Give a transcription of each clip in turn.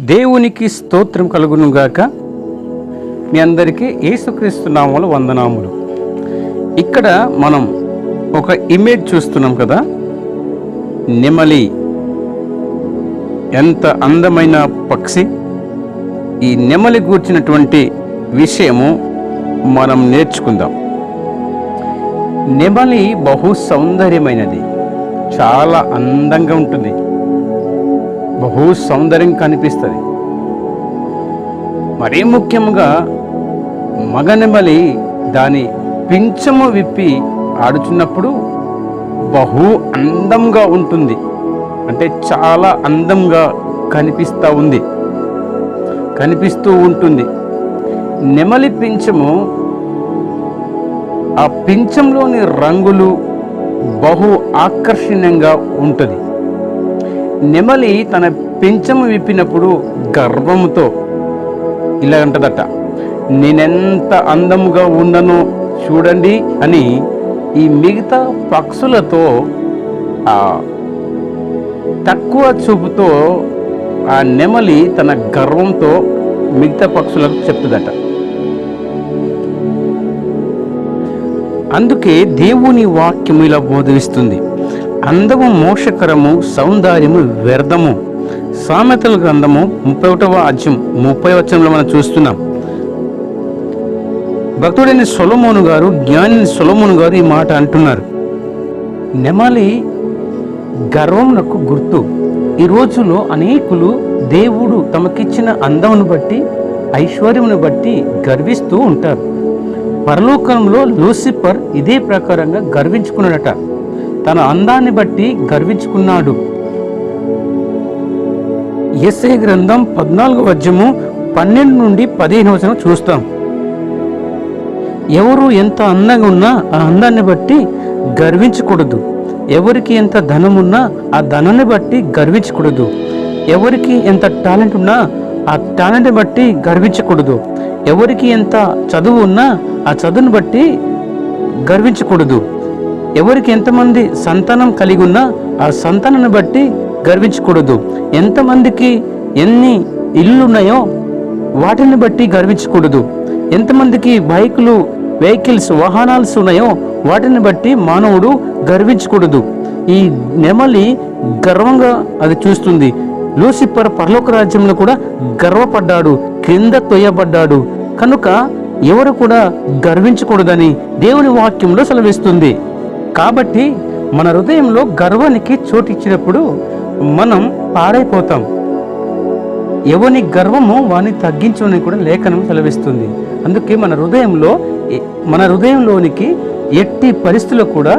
దేవునికి స్తోత్రం కలుగునుగాక. మీ అందరికీ యేసుక్రీస్తు నామములు వందనాములు. ఇక్కడ మనం ఒక ఇమేజ్ చూస్తున్నాం కదా. నెమలి ఎంత అందమైన పక్షి. ఈ నెమలి గూర్చినటువంటి విషయము మనం నేర్చుకుందాం. నెమలి బహు సౌందర్యమైనది. చాలా అందంగా ఉంటుంది. బహు సౌందర్యం కనిపిస్తుంది. మరీ ముఖ్యంగా మగ నెమలి దాని పింఛము విప్పి ఆడుచున్నప్పుడు బహు అందంగా ఉంటుంది. అంటే చాలా అందంగా కనిపిస్తూ ఉంది. కనిపిస్తూ ఉంటుంది. నెమలి పింఛము ఆ పింఛంలోని రంగులు బహు ఆకర్షణీయంగా ఉంటుంది. నెమలి తన పింఛము విప్పినప్పుడు గర్వముతో ఇలా అంటదట నేనెంత అందముగా ఉండను చూడండి అని ఈ మిగతా పక్షులతో తక్కువ చూపుతో ఆ నెమలి తన గర్వంతో మిగతా పక్షులకు చెప్తుందట. అందుకే దేవుని వాక్యం ఇలా బోధిస్తుంది. అందము మోక్షకరము సౌందర్యము వ్యర్థము. సామెతల గ్రంథము ముప్పై ఒకటవ అధ్యయం ముప్పై వచ్చంలో మనం చూస్తున్నాం. భక్తుడైన సొలమోను గారు జ్ఞాని సొలమోను గారు ఈ మాట అంటున్నారు. నెమలి గర్వమునకు గుర్తు. ఈ రోజులో అనేకులు దేవుడు తమకిచ్చిన అందమును బట్టి ఐశ్వర్యమును బట్టి గర్విస్తూ ఉంటారు. పరలోకంలో లూసిఫర్ ఇదే ప్రకారంగా గర్వించుకున్నాడట. తన అందాన్ని బట్టి గర్వించుకున్నాడు. ఎస్ఐ గ్రంథం పద్నాలుగు వద్యము పన్నెండు నుండి పదిహేను వచనం చూస్తాం. ఎవరు ఎంత అందంగా ఉన్నా ఆ అందాన్ని బట్టి గర్వించకూడదు. ఎవరికి ఎంత ధనం ఉన్నా ఆ ధనాన్ని బట్టి గర్వించకూడదు. ఎవరికి ఎంత టాలెంట్ ఉన్నా ఆ టాలెంట్ని బట్టి గర్వించకూడదు. ఎవరికి ఎంత చదువు ఉన్నా ఆ చదువుని బట్టి గర్వించకూడదు. ఎవరికి ఎంతమంది సంతానం కలిగి ఉన్నా ఆ సంతానాన్ని బట్టి గర్వించకూడదు. ఎంతమందికి ఎన్ని ఇళ్ళు ఉన్నాయో వాటిని బట్టి గర్వించకూడదు. ఎంతమందికి బైకులు వెహికల్స్ వాహనాలు ఉన్నాయో వాటిని బట్టి మానవుడు గర్వించకూడదు. ఈ నెమలి గర్వంగా అది చూస్తుంది. లూసిఫర్ పరలోక రాజ్యంలో కూడా గర్వపడ్డాడు క్రింద తొయ్యబడ్డాడు. కనుక ఎవరు కూడా గర్వించకూడదని దేవుని వాక్యంలో సెలవిస్తుంది. కాబట్టి మన హృదయంలో గర్వానికి చోటు ఇచ్చినప్పుడు మనం పాడైపోతాం. ఎవని గర్వము వాని తగ్గించమని కూడా లేఖనం సెలవిస్తుంది. అందుకే మన హృదయంలో మన హృదయంలోనికి ఎట్టి పరిస్థితుల్లో కూడా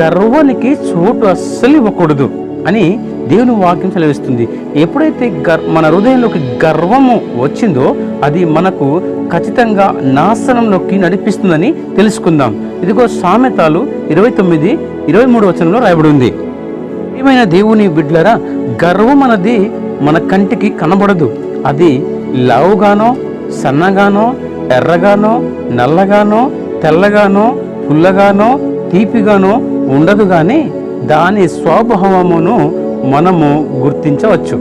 గర్వానికి చోటు అస్సలు ఇవ్వకూడదు అని దేవుని వాక్యం సెలవిస్తుంది. ఎప్పుడైతే గర్ మన హృదయంలోకి గర్వము వచ్చిందో అది మనకు ఖచ్చితంగా నాశనంలోకి నడిపిస్తుందని తెలుసుకుందాం. ఇదిగో సామెతాలు ఇరవై తొమ్మిది ఇరవై మూడు వచనంలో రాయబడి ఉంది ఏమైనా దేవుని బిడ్లరా గర్వం అన్నది మన కంటికి కనబడదు. అది లావుగానో సన్నగానో ఎర్రగానో నల్లగానో తెల్లగానో పుల్లగానో తీపిగానో ఉండదు కానీ దాని స్వభావమును మనము గుర్తించవచ్చు.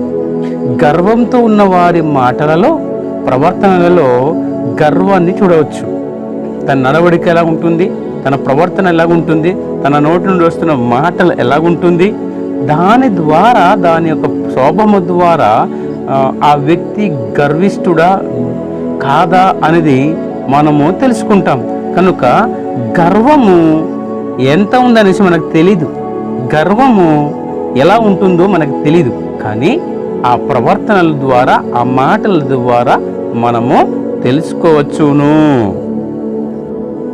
గర్వంతో ఉన్న వారి మాటలలో ప్రవర్తనలలో గర్వాన్ని చూడవచ్చు. తన నడవడిక ఎలా ఉంటుంది తన ప్రవర్తన ఎలా ఉంటుంది తన నోటి నుండి వస్తున్న మాటలు ఎలాగుంటుంది? దాని ద్వారా దాని యొక్క శోభము ద్వారా ఆ, ఆ వ్యక్తి గర్విష్ఠుడా కాదా అనేది మనము తెలుసుకుంటాం. కనుక గర్వము ఎంత ఉందనేసి మనకు తెలీదు. గర్వము ఎలా ఉంటుందో మనకు తెలీదు. కానీ ఆ ప్రవర్తనల ద్వారా ఆ మాటల ద్వారా మనము తెలుసుకోవచ్చును.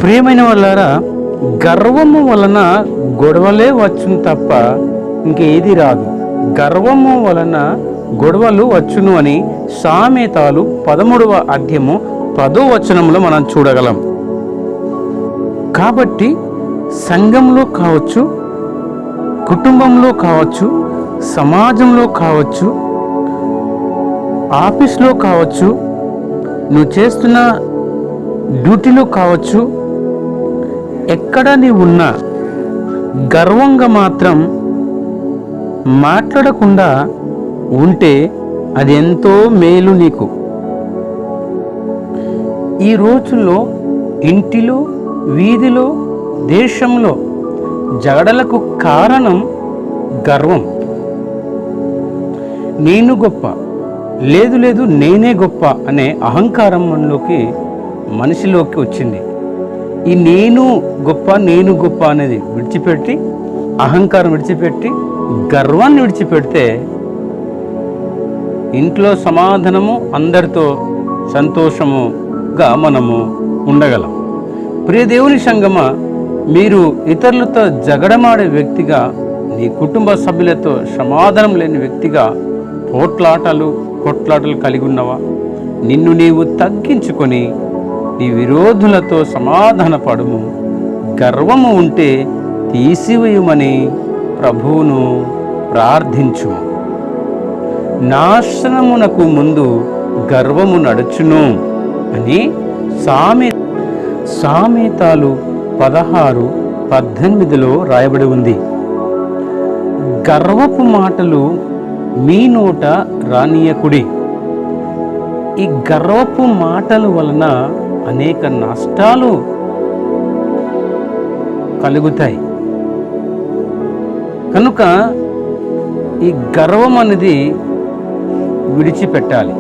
ప్రియమైన వాళ్ళారా గర్వము వలన గొడవలే వచ్చును తప్ప ఇంకేది రాదు. గర్వము వలన గొడవలు వచ్చును అని సామెతాలు పదమూడవ అధ్యయము పదో వచనంలో మనం చూడగలం. కాబట్టి సంఘంలో కావచ్చు కుటుంబంలో కావచ్చు సమాజంలో కావచ్చు ఆఫీస్లో కావచ్చు నువ్వు చేస్తున్న డ్యూటీలో కావచ్చు ఎక్కడ నీవు ఉన్నా గర్వంగా మాత్రం మాట్లాడకుండా ఉంటే అది ఎంతో మేలు నీకు. ఈ రోజుల్లో ఇంటిలో వీధిలో దేశంలో జగడలకు కారణం గర్వం. నేను గొప్ప లేదు లేదు నేనే గొప్ప అనే అహంకారం మనలోకి మనిషిలోకి వచ్చింది. ఈ నేను గొప్ప నేను గొప్ప అనేది విడిచిపెట్టి అహంకారం విడిచిపెట్టి గర్వాన్ని విడిచిపెడితే ఇంట్లో సమాధానము అందరితో సంతోషముగా మనము ఉండగలం. ప్రియ దేవుని సంగమ మీరు ఇతరులతో జగడమాడే వ్యక్తిగా నీ కుటుంబ సభ్యులతో సమాధానం లేని వ్యక్తిగా పోట్లాటలు కొట్లాటలు కలిగి ఉన్నవా? నిన్ను నీవు తగ్గించుకొని నీ విరోధులతో సమాధానపడుము. గర్వము ఉంటే తీసివేయమని ప్రభువును ప్రార్థించు నాశనమునకు ముందు గర్వము నడుచును అని సామె సామెతాలు పదహారు పద్దెనిమిదిలో రాయబడి ఉంది. గర్వపు మాటలు మీ నోట రానీయకుడి. ఈ గర్వపు మాటల వలన అనేక నష్టాలు కలుగుతాయి. కనుక ఈ గర్వం అనేది విడిచిపెట్టాలి.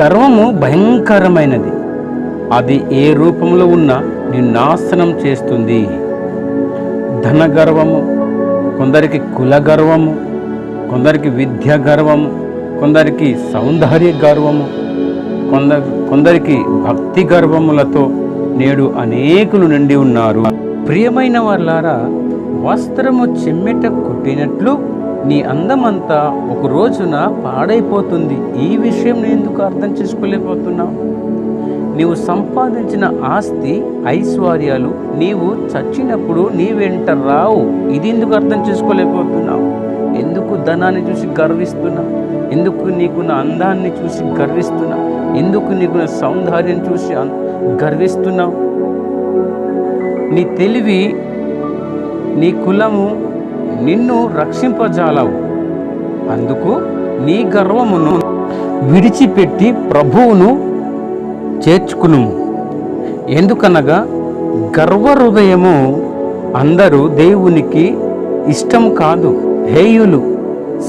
గర్వము భయంకరమైనది. అది ఏ రూపంలో ఉన్నా నిన్ను నాశనం చేస్తుంది. ధన గర్వము కొందరికి కుల గర్వము కొందరికి విద్య గర్వము కొందరికి సౌందర్య గర్వము కొందరు కొందరికి భక్తి గర్వములతో నేడు అనేకులు నిండి ఉన్నారు. ప్రియమైన వాళ్ళారా వస్త్రము చెమ్మెట కొట్టినట్లు నీ అందమంతా ఒక రోజున పాడైపోతుంది. ఈ విషయం నేను ఎందుకు అర్థం చేసుకోలేకపోతున్నావు? నీవు సంపాదించిన ఆస్తి ఐశ్వర్యాలు నీవు చచ్చినప్పుడు నీ వెంట రావు. ఇది ఎందుకు అర్థం చేసుకోలేకపోతున్నావు? ఎందుకు ధనాన్ని చూసి గర్విస్తున్నావు? ఎందుకు నీకున్న అందాన్ని చూసి గర్విస్తున్నావు? ఎందుకు నీకున్న సౌందర్యం చూసి గర్విస్తున్నావు? నీ తెలివి నీ కులము నిన్ను రక్షింపజాలవు. అందుకు నీ గర్వమును విడిచిపెట్టి ప్రభువును చేర్చుకును ఎందుకనగా గర్వహృదయము అందరూ దేవునికి ఇష్టం కాదు. హేయులు.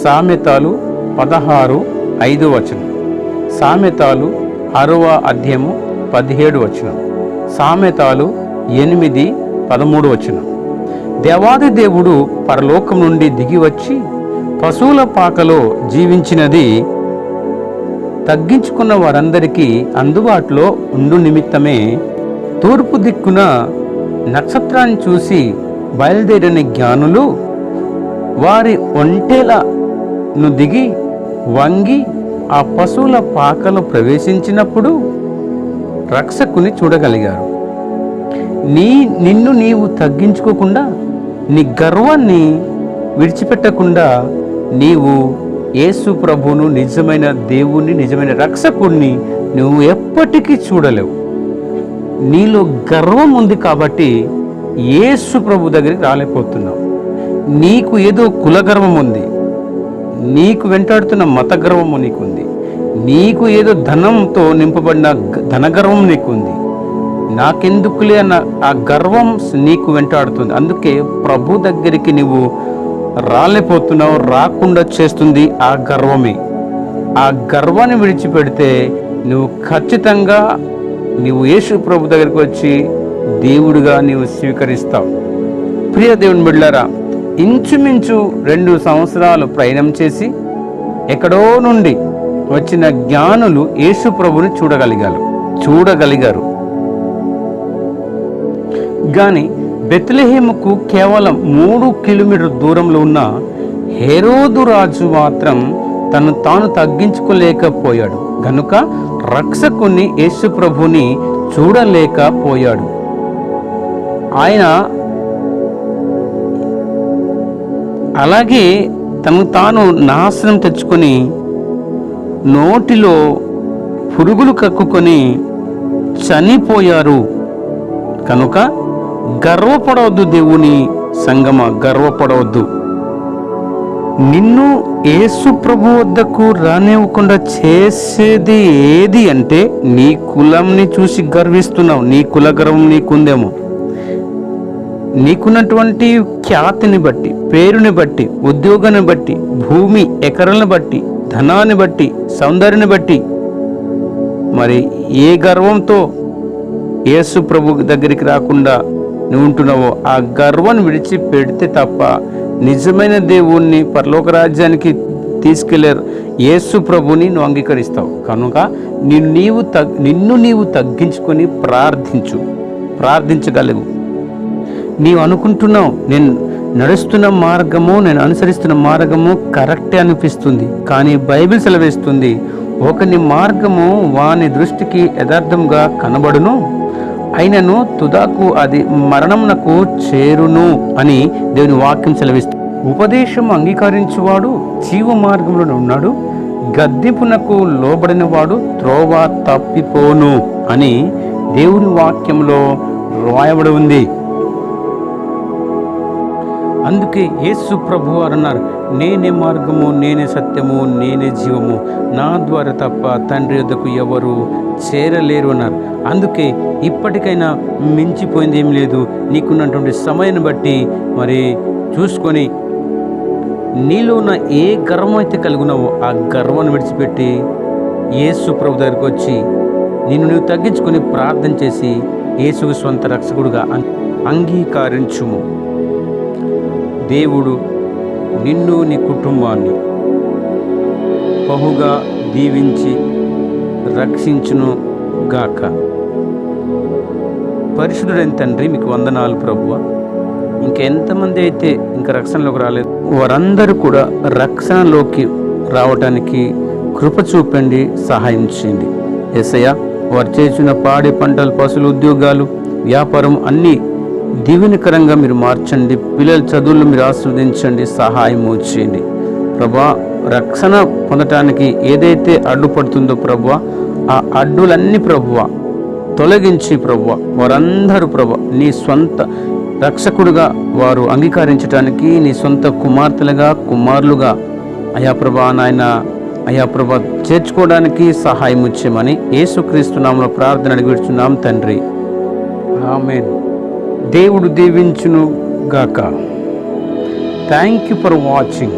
సామెతాలు పదహారు ఐదు వచనం. సామెతాలు ఆరవ అధ్యయము పదిహేడు వచనం. సామెతాలు ఎనిమిది పదమూడు వచనం. దేవాది దేవుడు పరలోకం నుండి దిగి వచ్చి పశువుల పాకలో జీవించినది తగ్గించుకున్న వారందరికీ అందుబాటులో ఉండు నిమిత్తమే తూర్పు దిక్కున నక్షత్రాన్ని చూసి బయలుదేరిన జ్ఞానులు వారి ఒంటేలను దిగి వంగి ఆ పశువుల పాకలో ప్రవేశించినప్పుడు రక్షకుని చూడగలిగారు. నీ నిన్ను నీవు తగ్గించుకోకుండా నీ గర్వాన్ని విడిచిపెట్టకుండా నీవు యేసు ప్రభువును నిజమైన దేవుణ్ణి నిజమైన రక్షకుణ్ణి నువ్వు ఎప్పటికీ చూడలేవు. నీలో గర్వం ఉంది కాబట్టి యేసు ప్రభు దగ్గరికి రాలేకపోతున్నావు. నీకు ఏదో కులగర్వం ఉంది. నీకు వెంటాడుతున్న మత గర్వము నీకుంది. నీకు ఏదో ధనంతో నింపబడిన ధనగర్వం నీకుంది. నాకెందుకులే అన్న ఆ గర్వం నీకు వెంటాడుతుంది. అందుకే ప్రభు దగ్గరికి నువ్వు రాలేపోతున్నావు రాకుండా చేస్తుంది ఆ గర్వమే. ఆ గర్వాన్ని విడిచిపెడితే నువ్వు ఖచ్చితంగా నువ్వు యేసు ప్రభు దగ్గరికి వచ్చి దేవుడిగా నీవు స్వీకరిస్తావు. ప్రియ దేవుని బిళ్ళారా ఇంచుమించు రెండు సంవత్సరాలు ప్రయాణం చేసి ఎక్కడో నుండి వచ్చిన జ్ఞానులు యేసు ప్రభుని చూడగలిగారు. చూడగలిగారు. కానీ బెత్లెహేముకు కేవలం మూడు కిలోమీటర్ దూరంలో ఉన్న హెరోదు రాజు మాత్రం తను తాను తగ్గించుకోలేకపోయాడు. గనుక రక్షకుని యేసు ప్రభుని చూడలేకపోయాడు. ఆయన అలాగే తను తాను నాశనం తెచ్చుకొని నోటిలో పురుగులు కక్కుకొని చనిపోయారు. కనుక గర్వపడవద్దు దేవుని సంగమ గర్వపడవద్దు. నిన్ను యేసు ప్రభు వద్దకు రానివ్వకుండా చేసేది ఏది అంటే నీ కులంని చూసి గర్విస్తున్నావు నీ కుల గర్వం నీకుందేమో. నీకున్నటువంటి ఖ్యాతిని బట్టి పేరుని బట్టి ఉద్యోగాన్ని బట్టి భూమి ఎకరాలను బట్టి ధనాన్ని బట్టి సౌందర్యాన్ని బట్టి మరి ఏ గర్వంతో యేసు ప్రభు దగ్గరికి రాకుండా నువ్వు ఉంటున్నావో ఆ గర్వాన్ని విడిచిపెడితే తప్ప నిజమైన దేవుణ్ణి పరలోక రాజ్యానికి తీసుకెళ్ళారు. యేసు ప్రభుని నువ్వు అంగీకరిస్తావు. కనుక నిన్ను నీవు తగ్ నిన్ను నీవు తగ్గించుకొని ప్రార్థించు. ప్రార్థించగలవు. నీవు అనుకుంటున్నావు నేను నడుస్తున్న మార్గము నేను అనుసరిస్తున్న మార్గము కరెక్టే అనిపిస్తుంది. కానీ బైబిల్ సెలవిస్తుంది ఒకని మార్గము వాని దృష్టికి యథార్థంగా కనబడును? అయినను తుదాకు అది మరణమునకు చేరును అని దేవుని వాక్యం సెలవిస్తుంది. ఉపదేశం అంగీకరించువాడు జీవ మార్గంలో ఉన్నాడు. గద్దెపునకు లోబడిన వాడు త్రోవ తప్పిపోను అని దేవుని వాక్యంలో రాయబడి ఉంది. అందుకే యేసు ప్రభు వారు అన్నారు నేనే మార్గము నేనే సత్యము నేనే జీవము. నా ద్వారా తప్ప తండ్రి వద్దకు ఎవరు చేరలేరు అన్నారు. అందుకే ఇప్పటికైనా మించిపోయింది ఏం లేదు. నీకున్నటువంటి సమయాన్ని బట్టి మరి చూసుకొని నీలో ఉన్న ఏ గర్వం అయితే కలుగున్నావో ఆ గర్వాన్ని విడిచిపెట్టి యేసు ప్రభు దగ్గరికి వచ్చి నిన్ను నువ్వు తగ్గించుకొని ప్రార్థన చేసి యేసుకు స్వంత రక్షకుడుగా అంగీకరించుము. దేవుడు నిన్ను నీ కుటుంబాన్ని బహుగా దీవించి రక్షించును గాక. పరిశుద్ధుడైన తండ్రి మీకు వందనాలు ప్రభువ. ఇంకెంతమంది అయితే ఇంకా రక్షణలోకి రాలేదు వారందరూ కూడా రక్షణలోకి రావటానికి కృప చూపండి సహాయం చేయండి. ఎస్ఐ వారు చేసిన పాడి పంటలు పశువులు ఉద్యోగాలు వ్యాపారం అన్నీ దీవెనకరంగా మీరు మార్చండి పిల్లల చదువులు మీరు ఆస్వాదించండి సహాయం చేయండి. ప్రభా రక్షణ పొందటానికి ఏదైతే అడ్డుపడుతుందో ప్రభు ఆ అడ్డులన్నీ ప్రభువ తొలగించి ప్రభువ వారందరూ ప్రభు నీ సొంత రక్షకుడుగా వారు అంగీకరించడానికి నీ సొంత కుమార్తెలుగా కుమారులుగా అయా ప్రభా నాయన అయా ప్రభా చేర్చుకోవడానికి సహాయం ఇచ్చేమని యేసుక్రీస్తు నామలో ప్రార్థన అడిగిస్తున్నాం తండ్రి. ఆమెన్. దేవుడు దీవించును గాక థ్యాంక్ యూ ఫర్ వాచింగ్